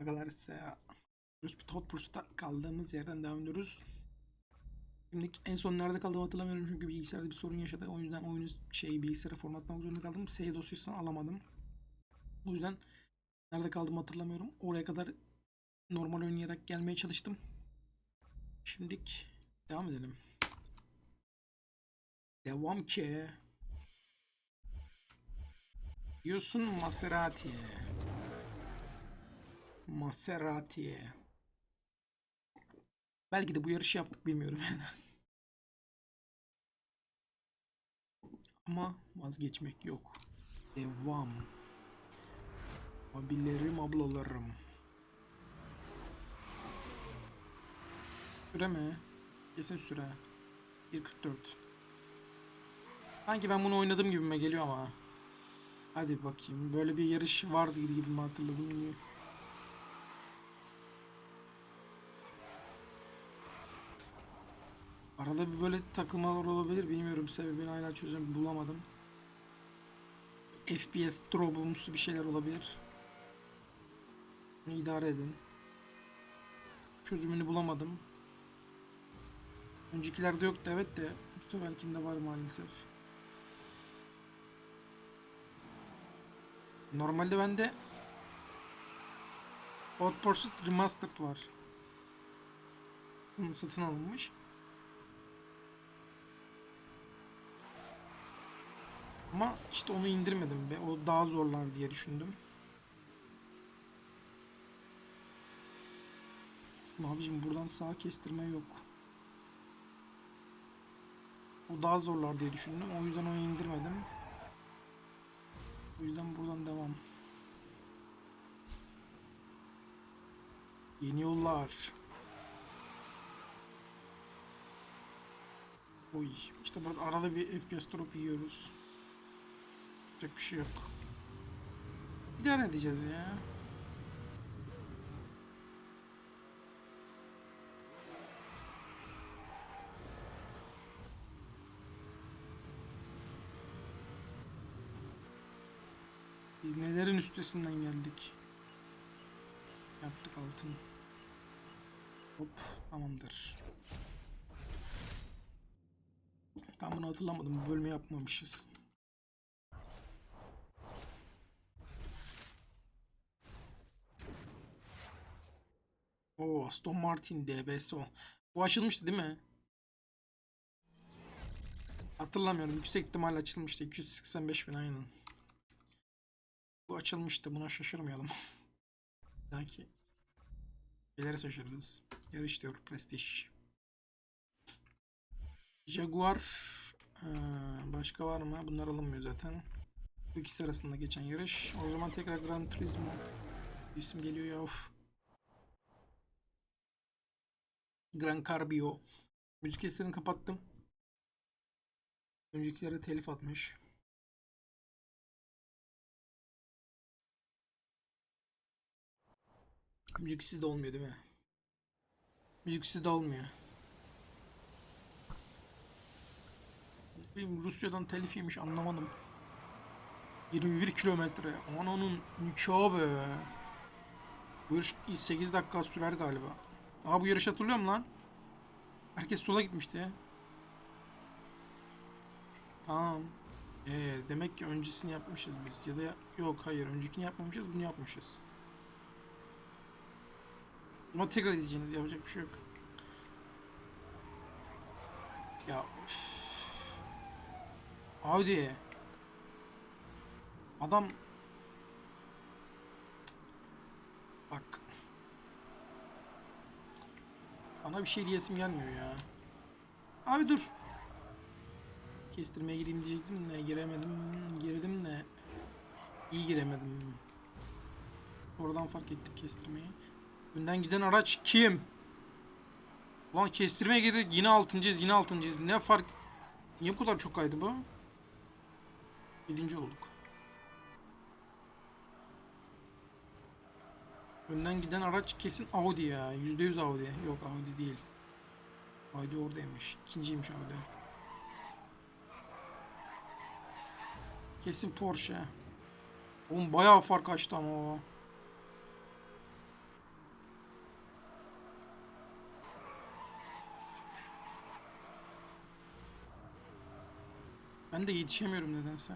Agalarsa Hot Pursuit'ta kaldığımız yerden devam ediyoruz. Şimdi en son nerede kaldığımı hatırlamıyorum çünkü bilgisayarda bir sorun yaşadı. O yüzden oyunu şey bilgisayara formatlamak zorunda kaldım. Save dosyasını alamadım. O yüzden nerede kaldığımı hatırlamıyorum. Oraya kadar normal oynayarak gelmeye çalıştım. Şimdilik devam edelim. Devam ki. Diyorsun Maserati. Maserati. Belki de bu yarışı yaptık bilmiyorum yani. Ama vazgeçmek yok. Devam. Abilerim, ablalarım. Süre mi? Kesin süre. 1.44. Sanki ben bunu oynadığım gibime geliyor ama. Hadi bakayım. Böyle bir yarış vardı gibi mi hatırladım. Arada bir böyle takılmalar olabilir. Bilmiyorum sebebini hala çözüm bulamadım. FPS drop'umsu bir şeyler olabilir. Bunu idare edin. Çözümünü bulamadım. Öncekilerde yoktu evet de bu seferkinde var maalesef. Normalde bende Hot Pursuit Remastered var. Bunu satın alınmış. Ama işte onu indirmedim be. O daha zorlar diye düşündüm. Abicim buradan sağ kestirme yok. O daha zorlar diye düşündüm. O yüzden onu indirmedim. O yüzden buradan devam. Yeni yollar. Oy. İşte burada arada bir FPS drop yiyoruz. Yapacak bir şey yok. İdare edeceğiz ya. Biz nelerin üstesinden geldik. Yaptık altın. Hop tamamdır. Tam bunu hatırlamadım. Bu bölümü yapmamışız. Oo Aston Martin DBS o. Bu açılmıştı değil mi? Hatırlamıyorum. Yüksek ihtimalle açılmıştı. 285 bin aynen. Bu açılmıştı. Buna şaşırmayalım. Belki nelere şaşırırız. Yarış diyor Prestige. Jaguar ee, başka var mı? Bunlar alınmıyor zaten. Bu ikisi arasında geçen yarış. O zaman tekrar Gran Turismo isim geliyor ya of. Gran Carbio. Müzik seslerini kapattım. Öncekilere telif atmış. Müziksiz de olmuyor değil mi? Müziksiz de olmuyor. Benim Rusya'dan telif yemiş anlamadım. 21 kilometre. Ananın nikahı be. Bu yarış 8 dakika sürer galiba. Aa bu yarış hatırlıyorum lan. Herkes sola gitmişti. Tamam. Ee, demek ki öncesini yapmışız biz. Ya da ya- yok hayır öncekini yapmamışız bunu yapmışız. Ama tekrar izleyeceğiniz yapacak bir şey yok. Ya üf. Audi. Adam Bak. Bana bir şey diyesim gelmiyor ya. Abi dur. Kestirmeye gireyim diyecektim de giremedim. Girdim de iyi giremedim. Oradan fark ettim kestirmeyi. Önden giden araç kim? Ulan kestirmeye girdik yine altıncıyız yine altıncıyız. Ne fark? Niye bu kadar çok kaydı bu? Yedinci olduk. Önden giden araç kesin Audi ya. %100 Audi. Yok Audi değil. Audi oradaymış. İkinciymiş Audi. Kesin Porsche. Oğlum bayağı fark açtı ama o. Ben de yetişemiyorum nedense.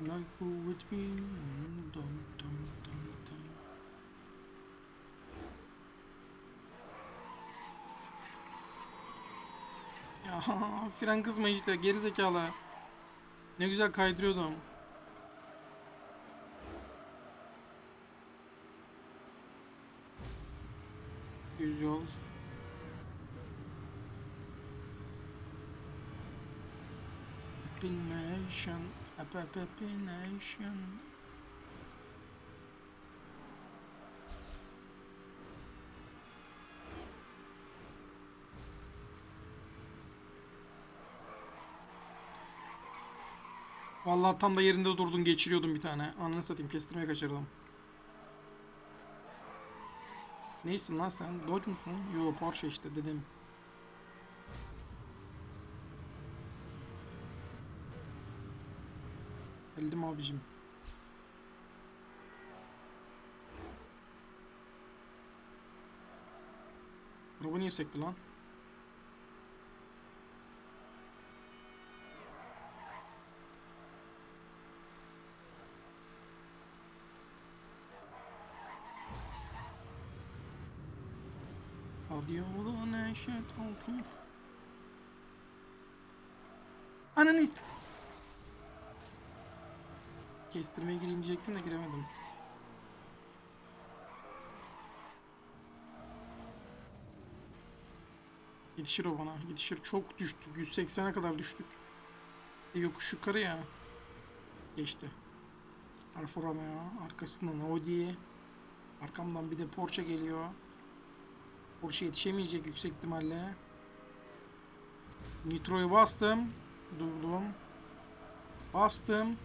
Like who would be dum dum dum dum. Ya fren kızma işte geri zekalı. Ne güzel kaydırıyordum. Düz yol. Happy Nation. Vallahi tam da yerinde durdun geçiriyordum bir tane. Ananı satayım kestirmeye kaçırdım. Neysin lan sen? Dodge musun? Yo Porsche işte dedim. Geldim abicim. Araba niye sekti lan? Radyoda neşet altın. Ananı Kestirmeye gireyim diyecektim de giremedim. Yetişir o bana. Yetişir. Çok düştük. 180'e kadar düştük. E, yokuş yukarı ya. Geçti. Alfa Romeo. Arkasından Audi. Arkamdan bir de Porsche geliyor. Porsche yetişemeyecek yüksek ihtimalle. Nitro'yu bastım. Durdum. Bastım.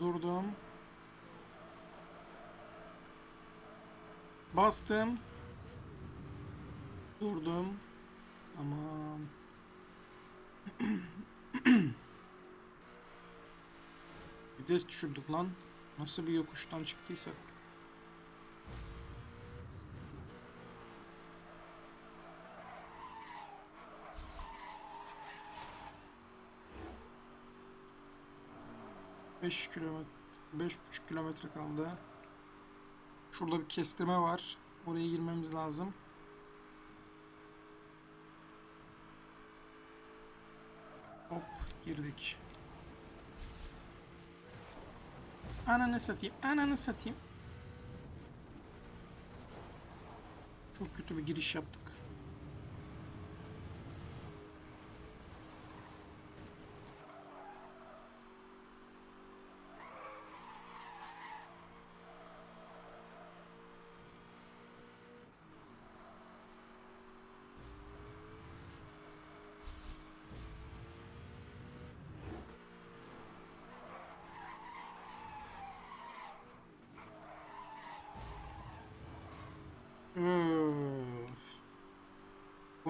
Durdum. Bastım. Durdum. Tamam. Vites düşürdük lan. Nasıl bir yokuştan çıktıysak. Beş kilometre, beş buçuk kilometre kaldı. Şurada bir kestirme var. Oraya girmemiz lazım. Hop girdik. Ananı satayım. Ananı satayım. Çok kötü bir giriş yaptık.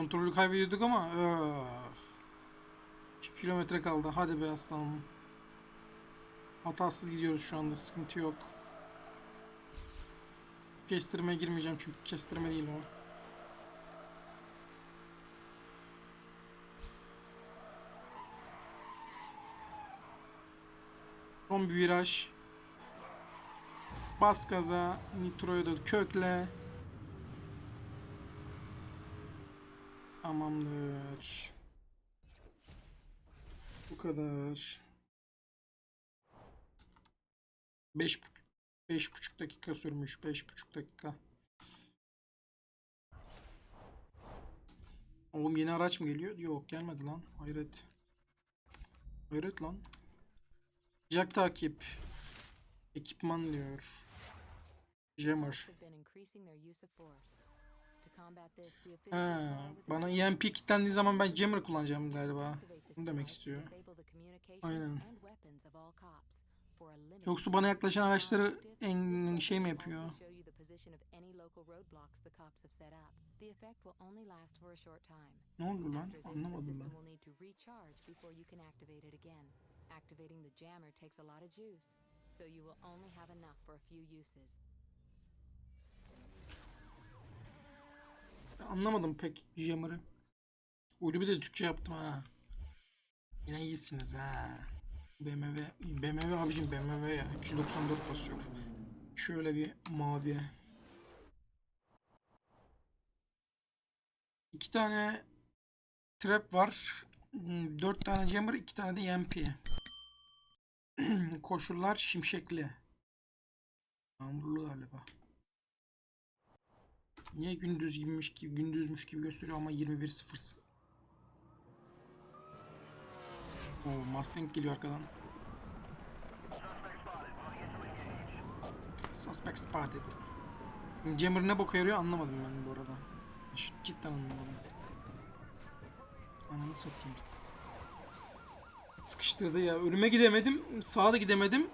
Kontrolü kaybediyorduk ama öf. 2 kilometre kaldı. Hadi be aslanım. Hatasız gidiyoruz şu anda. Sıkıntı yok. Kestirmeye girmeyeceğim çünkü kestirme değil o. Son bir viraj. Bas gaza. Nitro'yu da kökle. Tamamdır. Bu kadar. Beş, bu- beş buçuk dakika sürmüş. Beş buçuk dakika. Oğlum yeni araç mı geliyor? Yok gelmedi lan. Hayret. Hayret lan. Jack takip. Ekipman diyor. Jammer. Ha, bana EMP kilitlendiği zaman ben Jammer kullanacağım galiba. Bunu demek istiyor. Aynen. Yoksa bana yaklaşan araçları en şey mi yapıyor? Ne oldu lan? Anlamadım ben. Activating the jammer takes a lot of juice, so you will only have enough for a few uses. Anlamadım pek Jammer'ı. Oyunu bir de Türkçe yaptım ha. Yine iyisiniz ha. BMW, BMW abicim BMW ya. 294 basıyor. Şöyle bir mavi. İki tane trap var. Hmm, Dört tane jammer, iki tane de EMP. Koşullar şimşekli. Yağmurlu galiba. Niye gündüz gibiymiş gibi, gündüzmüş gibi gösteriyor ama 21.00. Oo, Mustang geliyor arkadan. Suspect spotted. Jammer ne boka yarıyor anlamadım ben bu arada. Cidden anlamadım. Ananı satayım. Sıkıştırdı ya. Önüme gidemedim. Sağa da gidemedim.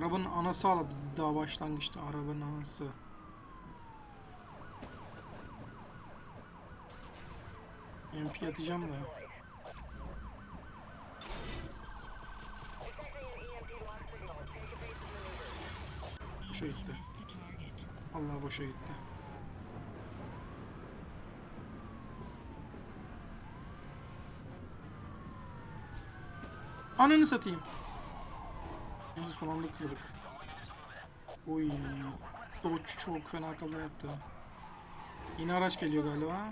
Arabanın anası ağladı daha başlangıçta. Arabanın anası. MP atacağım da. Boşa gitti. Allah boşa gitti. Ananı satayım. Neyse son anda kırdık. Oy. Dodge çok fena kaza yaptı. Yine araç geliyor galiba.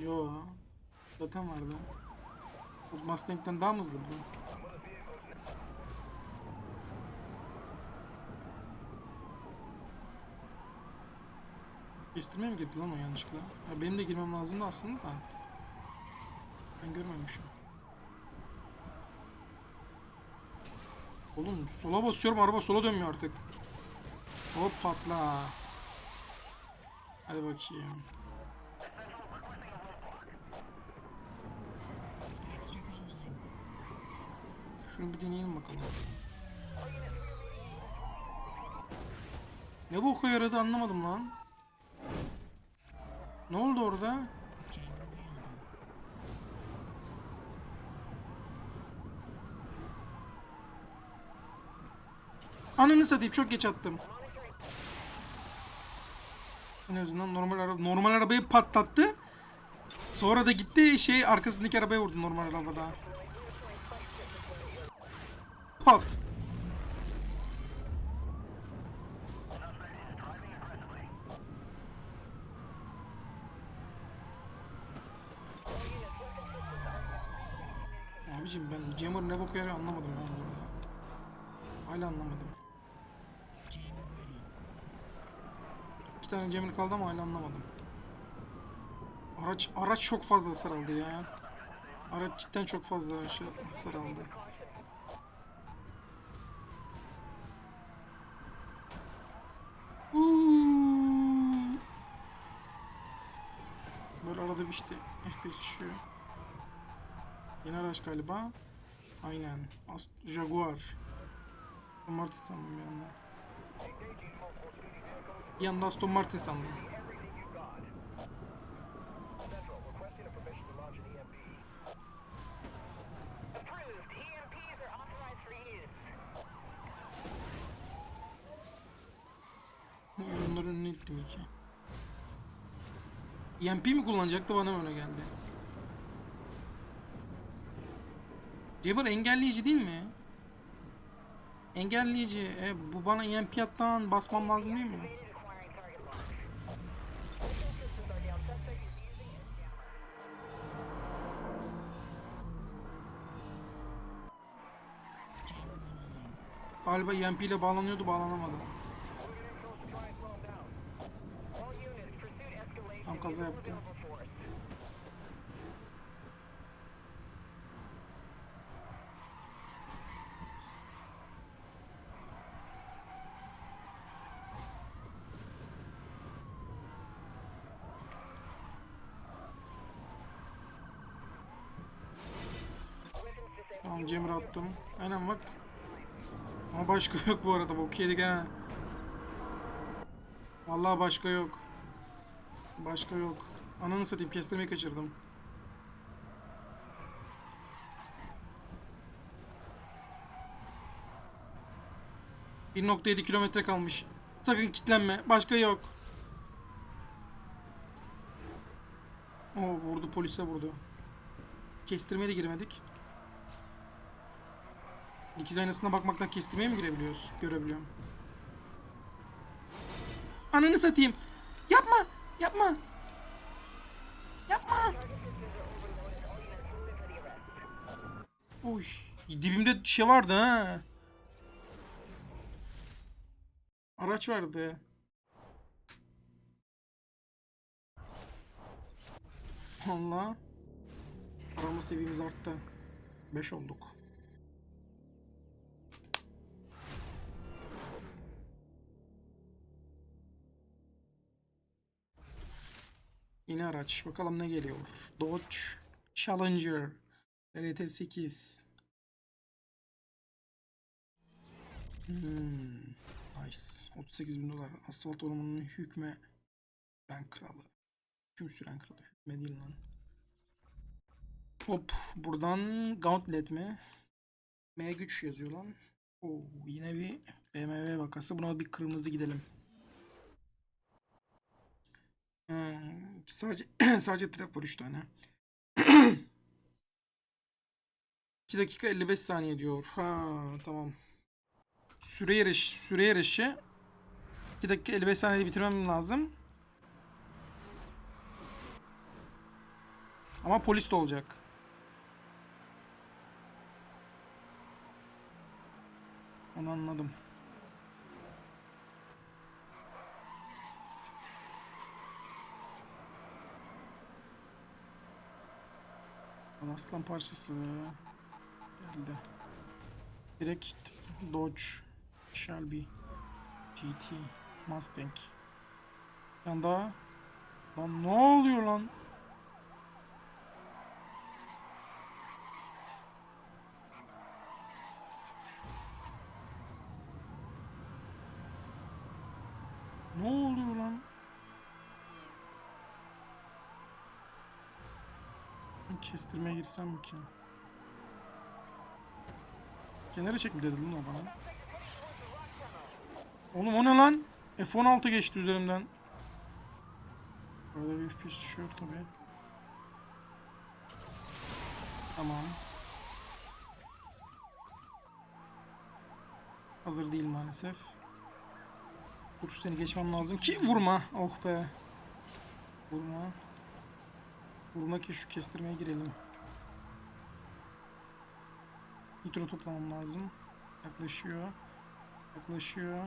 Yo. Zaten vardı. Bu Mustang'den daha mı hızlı bu? Kestirmeye mi girdi lan o yanlışlıkla? Ya benim de girmem lazımdı aslında da. Ben görmemişim. Oğlum sola basıyorum araba sola dönmüyor artık. Hop patla. Hadi bakayım. Şunu bir deneyelim bakalım. Ne boka yaradı anlamadım lan. Ne oldu orada? Ananı satayım çok geç attım. En azından normal araba normal arabayı patlattı. Sonra da gitti şey arkasındaki arabaya vurdu normal arabada. Pat. Abicim ben Jammer ne boku yarıyor anlamadım ben bu arada. Hala anlamadım. İki tane Jammer kaldı ama hala anlamadım. Araç araç çok fazla hasar aldı ya. Araç cidden çok fazla şey, hasar aldı. Böyle arada bir işte FPS düşüyor. Yeni araç galiba. Aynen. Jaguar. Martin sandım bir. Bir anda Aston Martin sandım. Ürünlerin önüne ittim iki. EMP mi kullanacaktı bana öyle geldi. Jabber engelleyici değil mi? Engelleyici. E, bu bana EMP attan basmam lazım değil mi? Galiba EMP ile bağlanıyordu bağlanamadı. Tam kaza yaptı. Tamam Jammer attım. Aynen bak. Ama başka yok bu arada. Bok yedik ha. Vallahi başka yok. Başka yok. Ananı satayım kestirmeyi kaçırdım. ...1.7 kilometre kalmış. Sakın kitlenme. Başka yok. Oo vurdu polise vurdu. Kestirmeye de girmedik. Dikiz aynasına bakmaktan kestirmeye mi girebiliyoruz? Görebiliyorum. Ananı satayım. Yapma. Yapma. Yapma. Oy. Dibimde şey vardı ha. Araç vardı. Allah. Arama seviyemiz arttı. 5 olduk. Yeni araç. Bakalım ne geliyor. Dodge Challenger LT8 Hmm, nice. 38 bin dolar. Asfalt ormanının hükme ben kralı. Hüküm süren kralı. Hükme değil lan. Hop. Buradan Gauntlet mi? M güç yazıyor lan. Oo, yine bir BMW vakası. Buna bir kırmızı gidelim. Hmm, sadece sadece trap var 3 tane. 2 dakika 55 saniye diyor. Ha tamam. Süre yarış süre yarışı 2 dakika 55 saniyede bitirmem lazım. Ama polis de olacak. Onu anladım. Aslan parçası geldi. Direkt Dodge, Shelby, GT, Mustang. Bir tane. Lan ne oluyor lan? Ne oluyor lan? Kestirmeye girsem mi ki? Kenara çek mi dedi lan o bana? Oğlum o ne lan? F16 geçti üzerimden. Böyle bir FPS düşüyor tabi. Tamam. Hazır değil maalesef. Dur seni geçmem lazım ki vurma. Oh be. Vurma. Vurma ki şu kestirmeye girelim. Nitro toplamam lazım. Yaklaşıyor. Yaklaşıyor.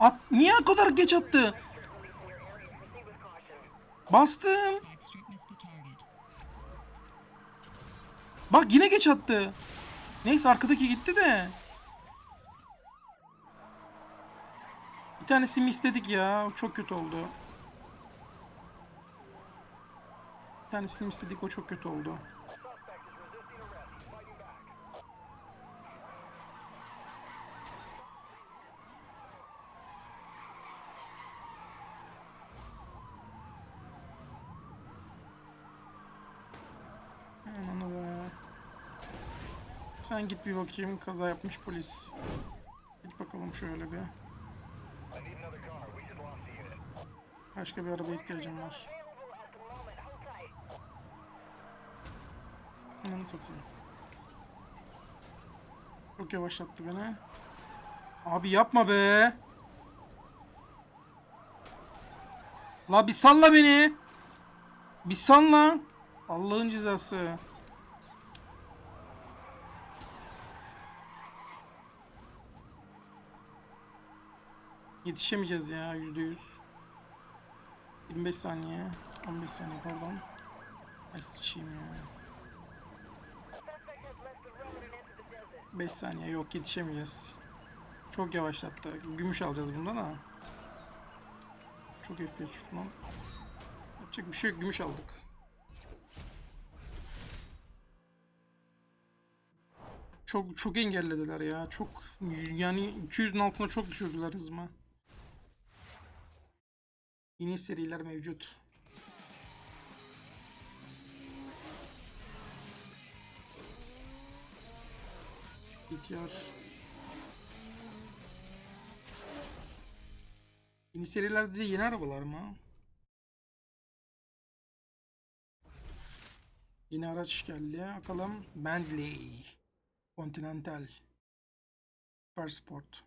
At niye o kadar geç attı? Bastım. Bak yine geç attı. Neyse arkadaki gitti de. Bir tanesini istedik ya. O çok kötü oldu. Bir tanesini istedik o çok kötü oldu. Sen git bir bakayım kaza yapmış polis. Git bakalım şöyle bir. Başka bir araba ihtiyacım var. Ananı satayım. Çok yavaşlattı beni. Abi yapma be. La bir salla beni. Bir salla. Allah'ın cezası. Yetişemeyeceğiz ya yüzde yüz. 25 saniye. 15 saniye pardon. Ay sıçayım ya. 5 saniye yok yetişemeyeceğiz. Çok yavaşlattı. Gümüş alacağız bundan ha. Çok FPS uçtu lan. Yapacak bir şey yok gümüş aldık. Çok çok engellediler ya. Çok yani 200'ün altına çok düşürdüler hızımı. Yeni seriler mevcut. BTR. Yeni serilerde de yeni arabalar mı? Yeni araç geldi. Bakalım. Bentley. Continental. Super Sport.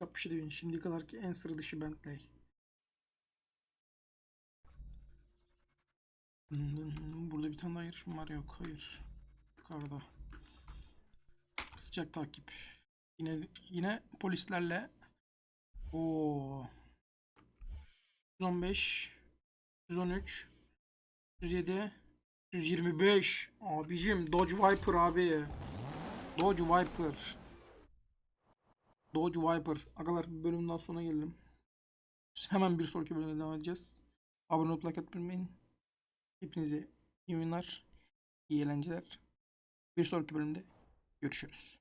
Bir şey diyeyim. Şimdiye kadarki en sıra dışı Bentley. Burada bir tane daha yarışım var yok hayır. Yukarıda. Sıcak takip. Yine yine polislerle. Oo. 115 113 107 125 Abicim Dodge Viper abi. Dodge Viper. Dodge Viper. Agalar bir bölümden sonra gelelim. Hemen bir sonraki bölümde devam edeceğiz. Abone olup like atmayı. Hepinize iyi oyunlar, iyi eğlenceler. Bir sonraki bölümde görüşürüz.